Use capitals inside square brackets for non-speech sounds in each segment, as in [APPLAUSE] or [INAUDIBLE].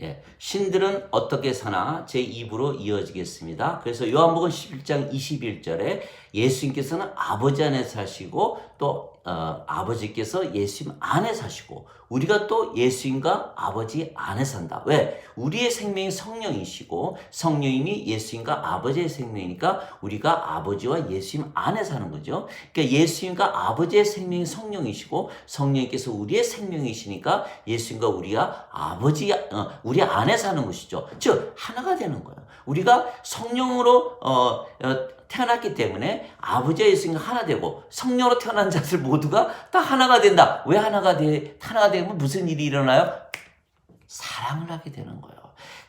예, 신들은 어떻게 사나 제 2부로 이어지겠습니다. 그래서 요한복음 11장 21절에 예수님께서는 아버지 안에 사시고 또 어, 아버지께서 예수님 안에 사시고 우리가 또 예수님과 아버지 안에 산다. 왜? 우리의 생명이 성령이시고 성령님이 예수님과 아버지의 생명이니까 우리가 아버지와 예수님 안에 사는 거죠. 그러니까 예수님과 아버지의 생명이 성령이시고 성령님께서 우리의 생명이시니까 예수님과 우리가 아버지 어, 우리 안에 사는 것이죠. 즉 하나가 되는 거예요. 우리가 성령으로 어, 어, 태어났기 때문에 아버지와 예수님과 하나 되고 성령으로 태어난 자들 모두가 다 하나가 된다. 왜 하나가 돼? 하나가 되면 무슨 일이 일어나요? 사랑을 하게 되는 거예요.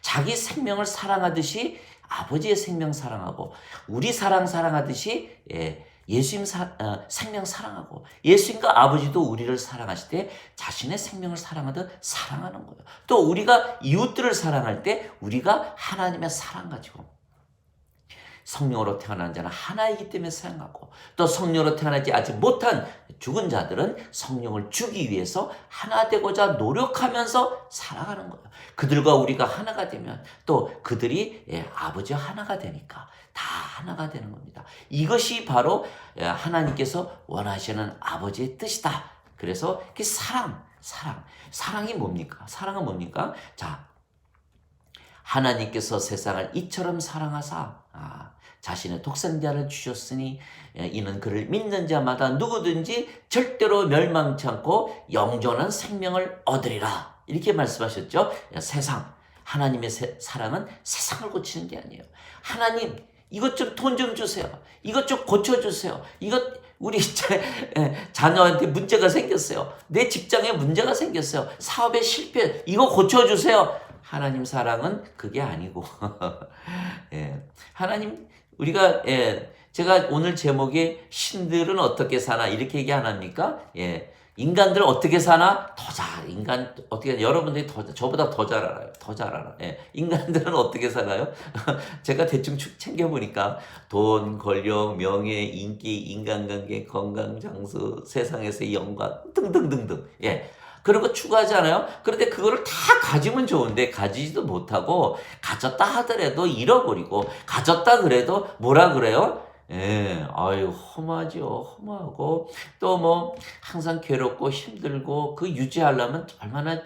자기 생명을 사랑하듯이 아버지의 생명 사랑하고 우리 사랑 사랑하듯이 예, 예수님 사, 어, 생명 사랑하고 예수님과 아버지도 우리를 사랑하실 때 자신의 생명을 사랑하듯 사랑하는 거예요. 또 우리가 이웃들을 사랑할 때 우리가 하나님의 사랑 가지고 성령으로 태어난 자는 하나이기 때문에 사랑하고 또 성령으로 태어나지 아직 못한 죽은 자들은 성령을 주기 위해서 하나 되고자 노력하면서 살아가는 거예요. 그들과 우리가 하나가 되면 또 그들이 예, 아버지와 하나가 되니까 다 하나가 되는 겁니다. 이것이 바로 예, 하나님께서 원하시는 아버지의 뜻이다. 그래서 그 사랑, 사랑, 사랑이 뭡니까? 사랑은 뭡니까? 자, 하나님께서 세상을 이처럼 사랑하사 아, 자신의 독생자를 주셨으니 예, 이는 그를 믿는 자마다 누구든지 절대로 멸망치 않고 영존한 생명을 얻으리라 이렇게 말씀하셨죠. 야, 세상 하나님의 세- 사랑은 세상을 고치는 게 아니에요. 하나님 이것 좀 돈좀 주세요. 이것 좀 고쳐 주세요. 이것 우리 [LAUGHS] 자, 에, 자녀한테 문제가 생겼어요. 내 직장에 문제가 생겼어요. 사업에 실패. 이거 고쳐주세요. 하나님 사랑은 그게 아니고 [LAUGHS] 예. 하나님 우리가 예, 제가 오늘 제목이 신들은 어떻게 사나 이렇게 얘기 안 합니까? 예. 인간들은 어떻게 사나? 더 잘, 인간, 어떻게, 여러분들이 더, 저보다 더 잘 알아요. 더 잘 알아. 예. 인간들은 어떻게 살아요? [LAUGHS] 제가 대충 축 챙겨 보니까 돈, 권력, 명예, 인기, 인간관계, 건강, 장수, 세상에서의 영광, 등등등등. 예. 그런 거 추구하잖아요. 그런데 그거를 다 가지면 좋은데 가지지도 못하고 가졌다 하더라도 잃어버리고 가졌다 그래도 뭐라 그래요? 예, 아유 험하죠, 험하고 또 뭐 항상 괴롭고 힘들고 그 유지하려면 얼마나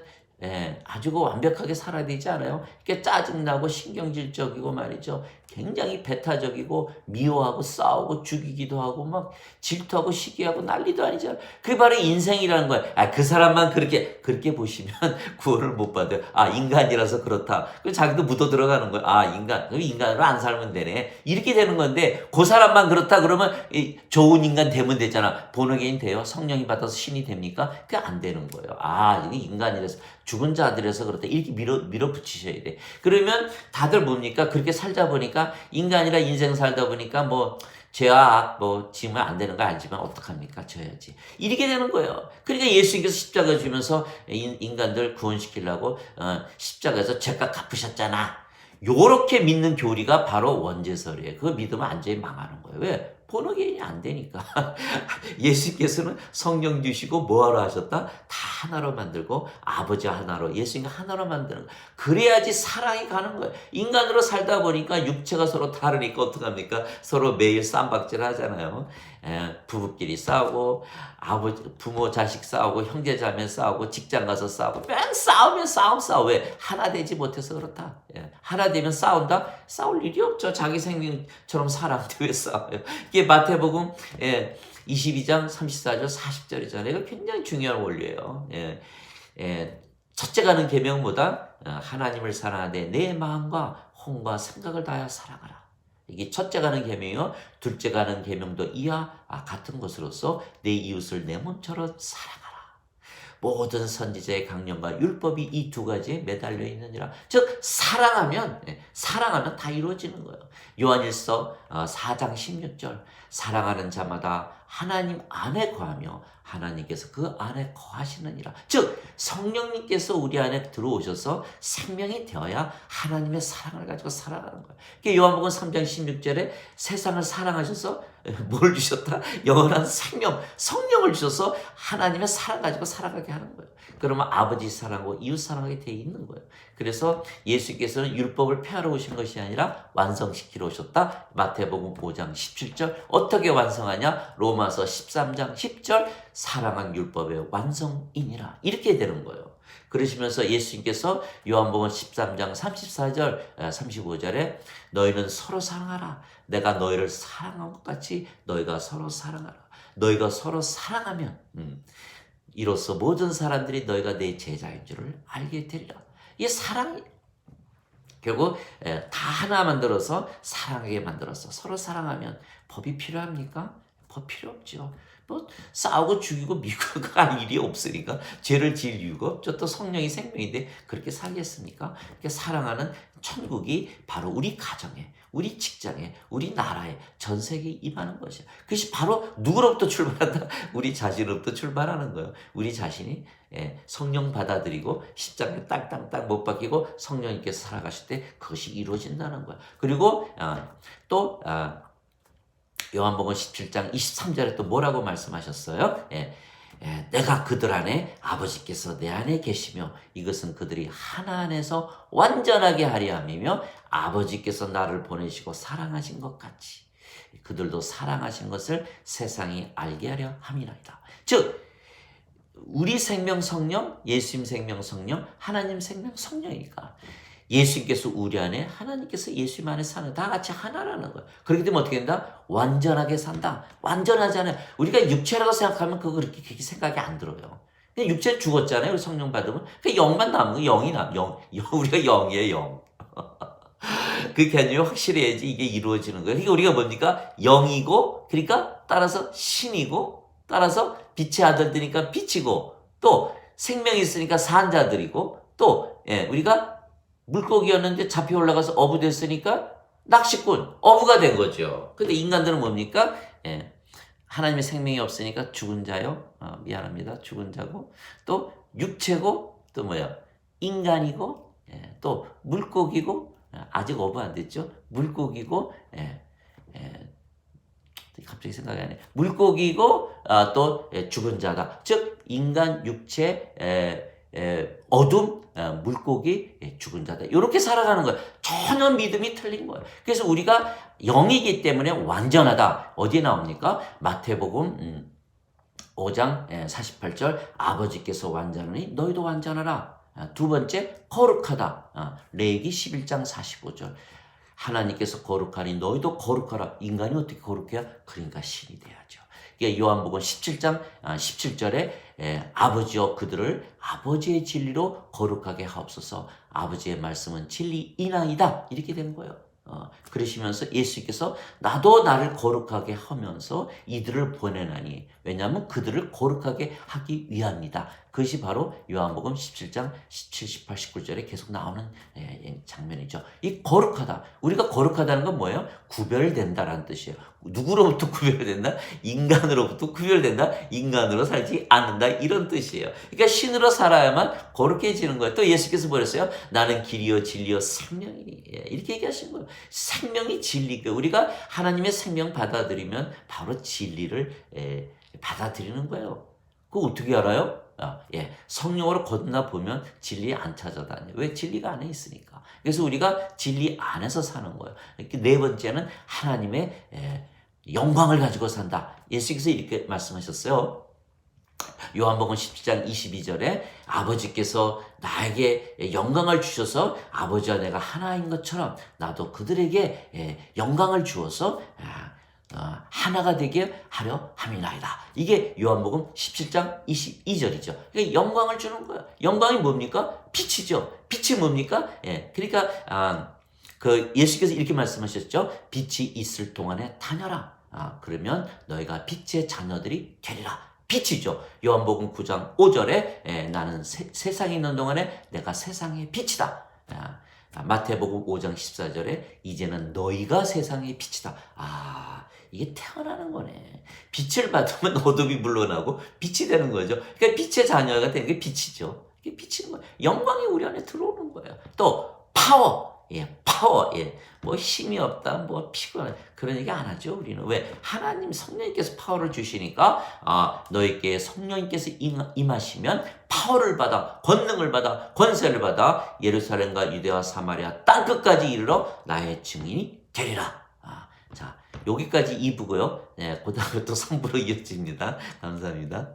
예, 아주 그 완벽하게 살아야 되지 않아요? 이렇게 짜증나고 신경질적이고 말이죠. 굉장히 배타적이고 미워하고 싸우고 죽이기도 하고 막 질투하고 시기하고 난리도 아니잖아요. 그게 바로 인생이라는 거예요. 아, 그 사람만 그렇게, 그렇게 보시면 [LAUGHS] 구원을 못 받아요. 아, 인간이라서 그렇다. 그 자기도 묻어 들어가는 거예요. 아, 인간. 그럼 인간으로 안 살면 되네. 이렇게 되는 건데, 그 사람만 그렇다 그러면 이 좋은 인간 되면 되잖아. 본어게인 돼요? 성령이 받아서 신이 됩니까? 그게 안 되는 거예요. 아, 이게 인간이라서. 죽은 자들에서 그렇다. 이렇게 밀어, 밀어붙이셔야 돼. 그러면 다들 뭡니까? 그렇게 살다 보니까 인간이라 인생 살다 보니까 뭐 죄와 악, 뭐, 지으면 안 되는 거 알지만 어떡합니까? 져야지. 이렇게 되는 거예요. 그러니까 예수님께서 십자가 주면서 인, 인간들 구원시키려고, 어, 십자가에서 죄값 갚으셨잖아. 요렇게 믿는 교리가 바로 원죄설이에요. 그거 믿으면 완전히 망하는 거예요. 왜? 본어개인이 안 되니까. [LAUGHS] 예수님께서는 성령 주시고 뭐하러 하셨다? 다 하나로 만들고 아버지 하나로 예수님 하나로 만드는 거. 그래야지 사랑이 가는 거예요. 인간으로 살다 보니까 육체가 서로 다르니까 어떡합니까? 서로 매일 쌈박질 하잖아요. 에, 부부끼리 싸우고 아버지 부모 자식 싸우고 형제 자매 싸우고 직장 가서 싸우고 맨 싸우면 싸움 싸워 왜 하나 되지 못해서 그렇다 예. 하나 되면 싸운다 싸울 일이 없죠 자기 생명처럼 살아는데 왜 싸워요 이게 마태복음 예, 22장 34절 40절이잖아요 이거 굉장히 중요한 원리예요 예. 예. 첫째 가는 계명보다 어, 하나님을 사랑하되 내 마음과 혼과 생각을 다하여 사랑하라 이게 첫째 가는 계명이요 둘째 가는 계명도 이와 아, 같은 것으로서 내 이웃을 내 몸처럼 사랑하라. 모든 선지자의 강령과 율법이 이 두 가지에 매달려 있느니라. 즉 사랑하면 예, 사랑하면 다 이루어지는 거예요. 요한일서 어, 4장 16절 사랑하는 자마다 하나님 안에 거하며 하나님께서 그 안에 거하시느니라. 즉 성령님께서 우리 안에 들어오셔서 생명이 되어야 하나님의 사랑을 가지고 살아가는 거예요. 그러니까 요한복음 3장 16절에 세상을 사랑하셔서 [LAUGHS] 뭘 주셨다? 영원한 생명, 성령을 주셔서 하나님의 사랑 가지고 살아가게 하는 거예요. 그러면 아버지 사랑하고 이웃 사랑하게 돼 있는 거예요. 그래서 예수께서는 율법을 폐하러 오신 것이 아니라 완성시키러 오셨다. 마태복음 5장 17절 어떻게 완성하냐? 로마 서 13장 10절 사랑한 율법의 완성이니라. 이렇게 되는 거예요. 그러시면서 예수님께서 요한복음 13장 34절, 35절에 너희는 서로 사랑하라. 내가 너희를 사랑한 것 같이 너희가 서로 사랑하라. 너희가 서로 사랑하면 음, 이로써 모든 사람들이 너희가 내 제자인 줄을 알게 되리라. 이 사랑 결국 에, 다 하나 만들어서 사랑하게 만들어서 서로 사랑하면 법이 필요합니까? 법 필요 없죠. 뭐 싸우고 죽이고 미고 할 일이 없으니까 죄를 지을 이유가 없죠. 또 성령이 생명인데 그렇게 살겠습니까? 그러니까 사랑하는 천국이 바로 우리 가정에, 우리 직장에, 우리 나라에, 전 세계에 임하는 것이야. 그것이 바로 누구로부터 출발한다? [LAUGHS] 우리 자신으로부터 출발하는 거예요. 우리 자신이 예, 성령 받아들이고 십자가에 땅땅땅 못 박히고 성령님께서 살아가실 때 그것이 이루어진다는 거야. 그리고 아, 또 아, 요한복음 17장 23절에 또 뭐라고 말씀하셨어요? 예, 예, 내가 그들 안에 아버지께서 내 안에 계시며 이것은 그들이 하나 안에서 완전하게 하려 함이며 아버지께서 나를 보내시고 사랑하신 것 같이 그들도 사랑하신 것을 세상이 알게 하려 함이라이다. 즉 우리 생명 성령, 예수님 생명 성령, 하나님 생명 성령이니까 예수님께서 우리 안에 하나님께서 예수님 안에 사는 다 같이 하나라는 거예요. 그렇게 되면 어떻게 된다? 완전하게 산다. 완전하잖아요. 우리가 육체라고 생각하면 그거 그렇게, 그렇게 생각이 안 들어요. 육체 죽었잖아요. 성령 받으면. 그 영만 남은 거 영이 남. 영, 영 [LAUGHS] 우리가 영이에요. 영. 그 개념이 확실해야지 이게 이루어지는 거예요. 그러니까 우리가 뭡니까? 영이고, 그러니까 따라서 신이고, 따라서 빛의 아들들이니까 빛이고, 또 생명이 있으니까 산자들이고, 또 예, 우리가 물고기였는데 잡혀 올라가서 어부 됐으니까 낚시꾼, 어부가 된 거죠. 근데 인간들은 뭡니까? 예, 하나님의 생명이 없으니까 죽은 자요. 어, 미안합니다. 죽은 자고 또 육체고 또 뭐야? 인간이고 예, 또 물고기고 예, 아직 어부 안 됐죠? 물고기고 예, 예, 갑자기 생각이 안 나. 물고기고 아, 또 예, 죽은 자다. 즉 인간 육체 에, 에, 어둠 어, 물고기 예, 죽은 자다. 이렇게 살아가는 거예요. 전혀 믿음이 틀린 거예요. 그래서 우리가 영이기 때문에 완전하다. 어디에 나옵니까? 마태복음 음, 5장 48절 아버지께서 완전하니 너희도 완전하라. 아, 두 번째 거룩하다. 아, 레기 11장 45절 하나님께서 거룩하니 너희도 거룩하라. 인간이 어떻게 거룩해야? 그러니까 신이 돼야죠. 그러니까 요한복음 17장 17절에 아버지여 그들을 아버지의 진리로 거룩하게 하옵소서. 아버지의 말씀은 진리이나이다. 이렇게 된 거예요. 어, 그러시면서 예수께서 나도 나를 거룩하게 하면서 이들을 보내나니 왜냐하면 그들을 거룩하게 하기 위함이다. 그것이 바로 요한복음 17장 17, 18, 19절에 계속 나오는 예, 예, 장면이죠. 이 거룩하다. 우리가 거룩하다는 건 뭐예요? 구별된다라는 뜻이에요. 누구로부터 [LAUGHS] 구별된다? 인간으로부터 구별된다? 인간으로 살지 않는다? 이런 뜻이에요. 그러니까 신으로 살아야만 거룩해지는 거예요. 또 예수께서 뭐랬어요? 나는 길이요 진리요 생명이니. 예, 이렇게 얘기하신 거예요. 생명이 진리가 우리가 하나님의 생명 받아들이면 바로 진리를 예, 받아들이는 거예요. 그거 어떻게 알아요? 아, 예, 성령으로 걷나 보면 진리 안 찾아다녀. 왜 진리가 안에 있으니까. 그래서 우리가 진리 안에서 사는 거예요. 이렇게 네 번째는 하나님의 예, 영광을 가지고 산다. 예수께서 이렇게 말씀하셨어요. 요한복음 17장 22절에 아버지께서 나에게 영광을 주셔서 아버지와 내가 하나인 것처럼 나도 그들에게 예, 영광을 주어서 아, 어, 하나가 되게 하려 함이나이다. 이게 요한복음 17장 22절이죠. 그러니까 영광을 주는 거야. 영광이 뭡니까? 빛이죠. 빛이 뭡니까? 예, 그러니까 아, 그 예수께서 이렇게 말씀하셨죠. 빛이 있을 동안에 다녀라. 아, 그러면 너희가 빛의 자녀들이 되리라. 빛이죠. 요한복음 9장 5절에 예, 나는 세, 상에 있는 동안에 내가 세상의 빛이다. 아, 아, 마태복음 5장 14절에 이제는 너희가 세상의 빛이다. 아, 이게 태어나는 거네. 빛을 받으면 어둠이 물러나고 빛이 되는 거죠. 그러니까 빛의 자녀가 되는 게 빛이죠. 이게 빛인 거예요. 영광이 우리 안에 들어오는 거예요. 또 파워. 예, 파워. 예. 뭐 힘이 없다. 뭐 피곤해. 그런 얘기 안 하죠, 우리는. 왜? 하나님 성령님께서 파워를 주시니까 아, 너희께 성령님께서 임- 임하시면 파워를 받아 권능을 받아 권세를 받아 예루살렘과 유대와 사마리아 땅 끝까지 이르러 나의 증인이 되리라. 아, 자, 여기까지 2부고요. 네, 그다음에 또 3부로 이어집니다. 감사합니다.